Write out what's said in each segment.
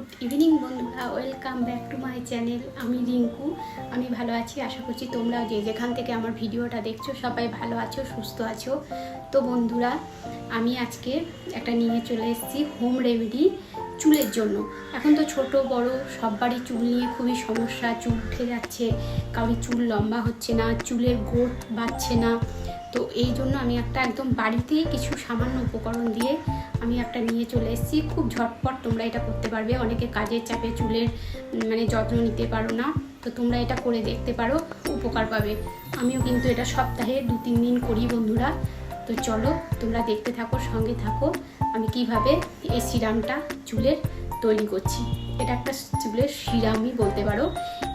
Good evening বন্ধুরা, welcome back to my channel. আমি রিঙ্কু, আমি ভালো আছি, আশা করছি তোমরা যে যেখান থেকে আমার ভিডিওটা দেখছ সবাই ভালো আছো, সুস্থ আছো। তো বন্ধুরা, আমি আজকে একটা নিয়ে চলে এসেছি হোম রেমেডি চুলের জন্য। এখন তো ছোট, বড়, সববারই চুল নিয়ে খুবই সমস্যা, চুল উঠে যাচ্ছে, কারোর চুল লম্বা হচ্ছে না, চুলের গোট বাড়ছে না। তো এই জন্য আমি একটা একদম বাড়িতেই কিছু সামান্য উপকরণ দিয়ে আমি একটা নিয়ে চলে এসেছি। খুব ঝটপট তোমরা এটা করতে পারবে। অনেকে কাজের চাপে চুলের মানে যত্ন নিতে পারো না। তো তোমরা এটা করে দেখতে পারো, উপকার পাবে। আমিও কিন্তু এটা সপ্তাহে দু তিন দিন করি বন্ধুরা। তো চলো তোমরা দেখতে থাকো, সঙ্গে থাকো। আমি কীভাবে এই সিরামটা চুলের তৈরি করছি। এটা একটা চুলের সিরামই বলতে পারো।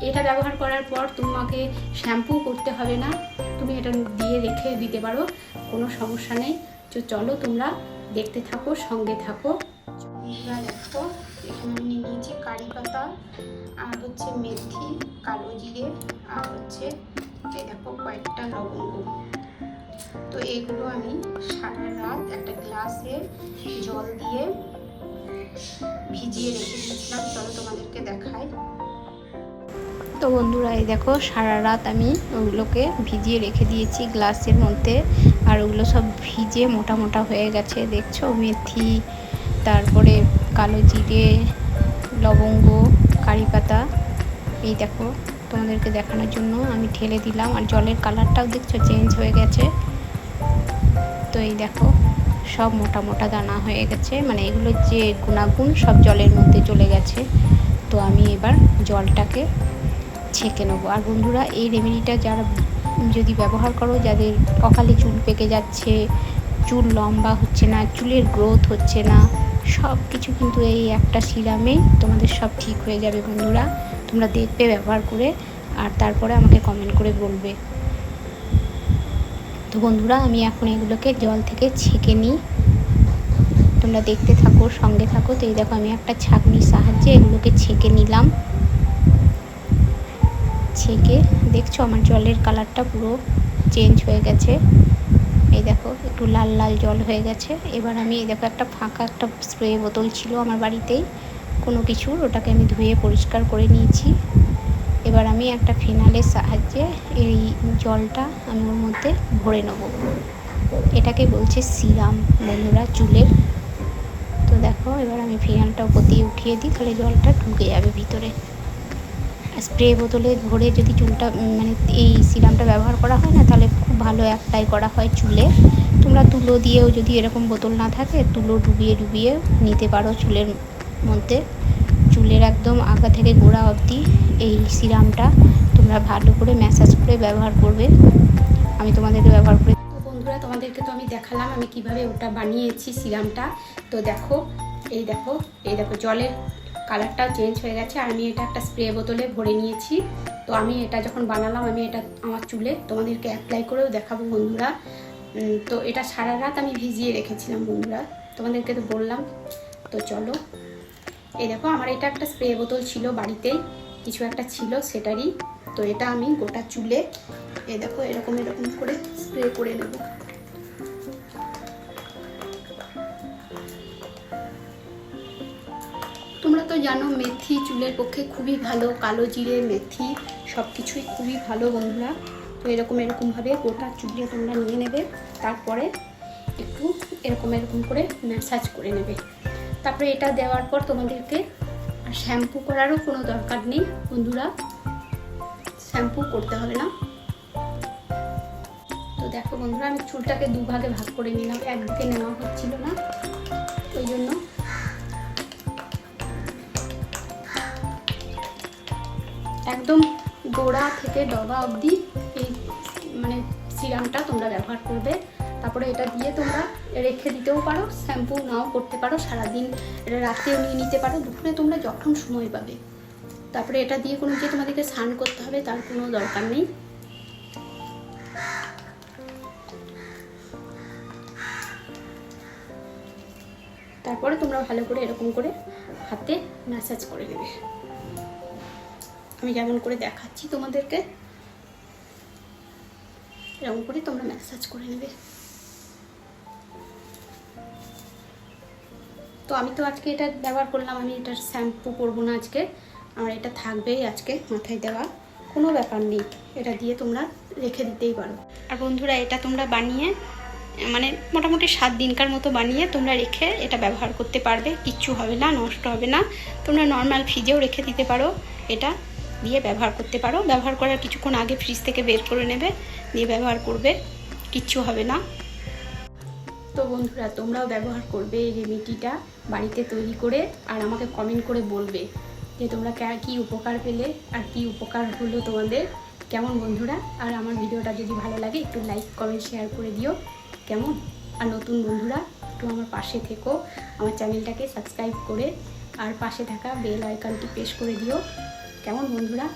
এটা ব্যবহার করার পর তোমাকে শ্যাম্পু করতে হবে না। তুমি এটা দিয়ে রেখে দিতে পারো, কোনো সমস্যা নেই। তো চলো তোমরা দেখতে থাকো, সঙ্গে থাকো। বন্ধুরা দেখো, এখানে আমি নিয়েছি কারি পাতা, আর হচ্ছে মেথি, কালো জিরে, আর হচ্ছে দেখো কয়েকটা লবঙ্গ। তো এগুলো আমি সারা রাত একটা গ্লাসে জল দিয়ে ভিজিয়ে রেখে দিয়েছিলাম। চলো তোমাদেরকে দেখাই। তো বন্ধুরা, এই দেখো, সারা রাত আমি ওগুলোকে ভিজিয়ে রেখে দিয়েছি গ্লাসের মধ্যে, আর ওগুলো সব ভিজে মোটা মোটা হয়ে গেছে, দেখছ? মেথি, তারপরে কালো জিরে, লবঙ্গ, কারি পাতা। এই দেখো, তোমাদেরকে দেখানোর জন্য আমি ঠেলে দিলাম, আর জলের কালারটাও দেখছ চেঞ্জ হয়ে গেছে। তো এই দেখো, সব মোটা মোটা দানা হয়ে গেছে মানে এগুলোর যে গুণাগুণ সব জলের মধ্যে চলে গেছে। তো আমি এবার জলটাকে ছেঁকে নেব। আর বন্ধুরা, এই রেমেডিটা যারা যদি ব্যবহার করো, যাদের অকালে চুল পেকে যাচ্ছে, চুল লম্বা হচ্ছে না, চুলের গ্রোথ হচ্ছে না সব কিছু কিন্তু এই একটা সিরামে তোমাদের সব ঠিক হয়ে যাবে বন্ধুরা। তোমরা দেখবে, ব্যবহার করে, আর তারপরে আমাকে কমেন্ট করে বলবে। তো বন্ধুরা, আমি এখন এগুলোকে জল থেকে ছেঁকে নিই। তোমরা দেখতে থাকো, সঙ্গে থাকো। তো এই দেখো, আমি একটা ছাঁকনির সাহায্যে এগুলোকে ছেঁকে নিলাম। ছেঁকে দেখছ? আমার জলের কালারটা পুরো চেঞ্জ হয়ে গেছে। এই দেখো, একটু লাল লাল জল হয়ে গেছে। এবার আমি, এই দেখো, একটা ফাঁকা একটা স্প্রে বোতল ছিল আমার বাড়িতেই। কোনো কিছুর ওটাকে আমি ধুয়ে পরিষ্কার করে নিয়েছি। এবার আমি একটা ফিনালের সাহায্যে এই জলটা আমি ওর মধ্যে ভরে নেব। এটাকে বলছে সিরাম বন্ধুরা চুলের তো দেখো, এবার আমি ফিনালটা ওপর দিয়ে উঠিয়ে দিই, তাহলে জলটা ঢুকে যাবে ভিতরে। স্প্রে বোতলে ভরে যদি চুলটা মানে এই সিরামটা ব্যবহার করা হয় না, তাহলে খুব ভালো অ্যাপ্লাই করা হয় চুলে। তোমরা তুলো দিয়েও যদি এরকম বোতল না থাকে, তুলো ডুবিয়ে ডুবিয়ে নিতে পারো চুলের মধ্যে। চুলের একদম আগা থেকে গোড়া অবধি এই সিরামটা তোমরা ভালো করে ম্যাসাজ করে ব্যবহার করবে। আমি তোমাদেরকে ব্যবহার করে তো বন্ধুরা, তোমাদেরকে তো আমি দেখালাম আমি কীভাবে ওটা বানিয়েছি সিরামটা। তো দেখো, এই দেখো এই দেখো জলের কালারটাও চেঞ্জ হয়ে গেছে আর আমি এটা একটা স্প্রে বোতলে ভরে নিয়েছি। তো আমি এটা যখন বানালাম, আমি এটা আমার চুলে তোমাদেরকে অ্যাপ্লাই করেও দেখাবো বন্ধুরা। তো এটা সারা রাত আমি ভিজিয়ে রেখেছিলাম বন্ধুরা। তোমাদেরকে তো বললাম। তো চলো। এই দেখো, আমার এটা একটা স্প্রে বোতল ছিল বাড়িতেই কিছু একটা ছিল সেটারই। তো এটা আমি গোটা চুলে এ দেখো, এরকম এরকম করে স্প্রে করে নেব। তো জানো, মেথি চুলের পক্ষে খুবই ভালো, কালো জিরে মেথি সব কিছুই খুবই ভালো বন্ধুরা। তো এরকম এরকমভাবে গোটা চুলে তোমরা নিয়ে নেবে, তারপরে একটু এরকম এরকম করে ম্যাসাজ করে নেবে। তারপরে এটা দেওয়ার পর তোমাদেরকে আর শ্যাম্পু করারও কোনো দরকার নেই বন্ধুরা। শ্যাম্পু করতে হবে না। তো দেখো বন্ধুরা, আমি চুলটাকে দুভাগে ভাগ করে নিলাম একদিকে নেওয়া হচ্ছিল না, ওই জন্য একদম গোড়া থেকে ডগা অবধি এই মানে সিরামটা তোমরা ব্যবহার করবে। তারপরে এটা দিয়ে তোমরা রেখে দিতেও পারো, শ্যাম্পু নাও করতে পারো, সারাদিন এটা রাতেও নিয়ে নিতে পারো, দুপুরে তোমরা যখন সময় পাবে। তারপরে এটা দিয়ে কোনো যে তোমাদেরকে স্নান করতে হবে তার কোনো দরকার নেই। তারপরে তোমরা ভালো করে এরকম করে হাতে ম্যাসাজ করে নেবে। আমি যেমন করে দেখাচ্ছি তোমাদেরকে, এরকম করে তোমরা ম্যাসাজ করে নেবে। তো আমি তো আজকে এটা ব্যবহার করলাম, আমি এটার শ্যাম্পু করব না আজকে। আমার এটা থাকবেই আজকে মাথায় দেওয়া, কোনো ব্যাপার নেই, এটা দিয়ে তোমরা রেখে দিতেই পারো। আর বন্ধুরা, এটা তোমরা বানিয়ে মানে মোটামুটি সাত দিনকার মতো বানিয়ে তোমরা রেখে এটা ব্যবহার করতে পারবে, কিচ্ছু হবে না, নষ্ট হবে না। তোমরা নর্মাল ফ্রিজেও রেখে দিতে পারো এটা। দিয়ে ব্যবহার করতে পারো। ব্যবহার করার কিছুক্ষণ আগে ফ্রিজ থেকে বের করে নেবে, দিয়ে ব্যবহার করবে। কিচ্ছু হবে না। তো বন্ধুরা, তোমরাও ব্যবহার করবে এই রেমেডিটা বাড়িতে তৈরি করে, আর আমাকে কমেন্ট করে বলবে যে তোমরা কে- কী উপকার পেলে আর কী উপকার হলো তোমাদের। কেমন বন্ধুরা? আর আমার ভিডিওটা যদি ভালো লাগে, একটু লাইক কমেন্ট শেয়ার করে দিও। কেমন? আর নতুন বন্ধুরা, একটু আমার পাশে থেকো। আমার চ্যানেলটাকে সাবস্ক্রাইব করে আর পাশে থাকা বেল আইকনটি প্রেস করে দিও। কেমন বন্ধুরা?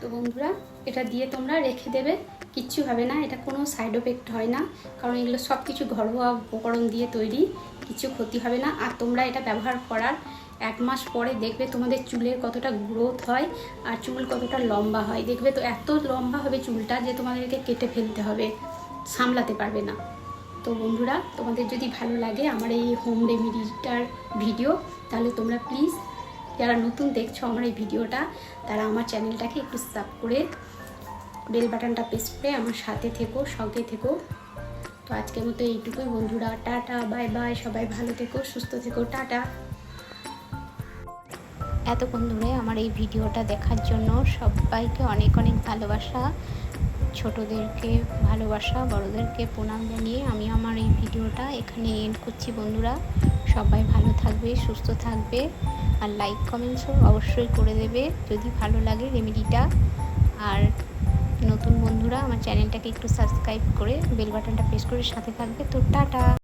তো বন্ধুরা, এটা দিয়ে তোমরা রেখে দেবে, কিচ্ছু হবে না, এটা কোনো সাইড এফেক্ট হয় না, কারণ এগুলো সব কিছু ঘরোয়া উপকরণ দিয়ে তৈরি, কিছু ক্ষতি হবে না, আর তোমরা এটা ব্যবহার করার এক মাস পরে দেখবে তোমাদের চুলের কতটা গ্রোথ হয়, আর চুল কতটা লম্বা হয়। দেখবে তো এত লম্বা হবে চুলটা যে তোমাদেরকে কেটে ফেলতে হবে, সামলাতে পারবে না। তো বন্ধুরা, তোমাদের যদি ভালো লাগে আমার এই হোম রেমেডিটার ভিডিও তাহলে তোমরা প্লিজ যারা নতুন দেখছ আমার এই ভিডিওটা, তারা আমার চ্যানেলটাকে একটু সাব করে বেল বাটনটা প্রেস করে আমার সাথে থেকো, সঙ্গে থেকো। তো আজকের মতো এইটুকুই বন্ধুরা, টাটা, বাই বাই, সবাই ভালো থেকো, সুস্থ থেকো, টাটা। এতক্ষণ ধরে আমার এই ভিডিওটা দেখার জন্য সবাইকে অনেক অনেক ভালোবাসা, ছোটদেরকে ভালোবাসা, বড়দেরকে প্রণাম জানিয়ে আমি আমার এই ভিডিওটা এখানে এন্ড করছি বন্ধুরা। সবাই ভালো থাকবে, সুস্থ থাকবে আর লাইক কমেন্টসও অবশ্যই করে দেবে যদি ভালো লাগে রেমেডিটা আর নতুন বন্ধুরা আমার চ্যানেলটাকে একটু সাবস্ক্রাইব করে বেল বাটনটা প্রেস করে সাথে থাকবে। তো টাটা!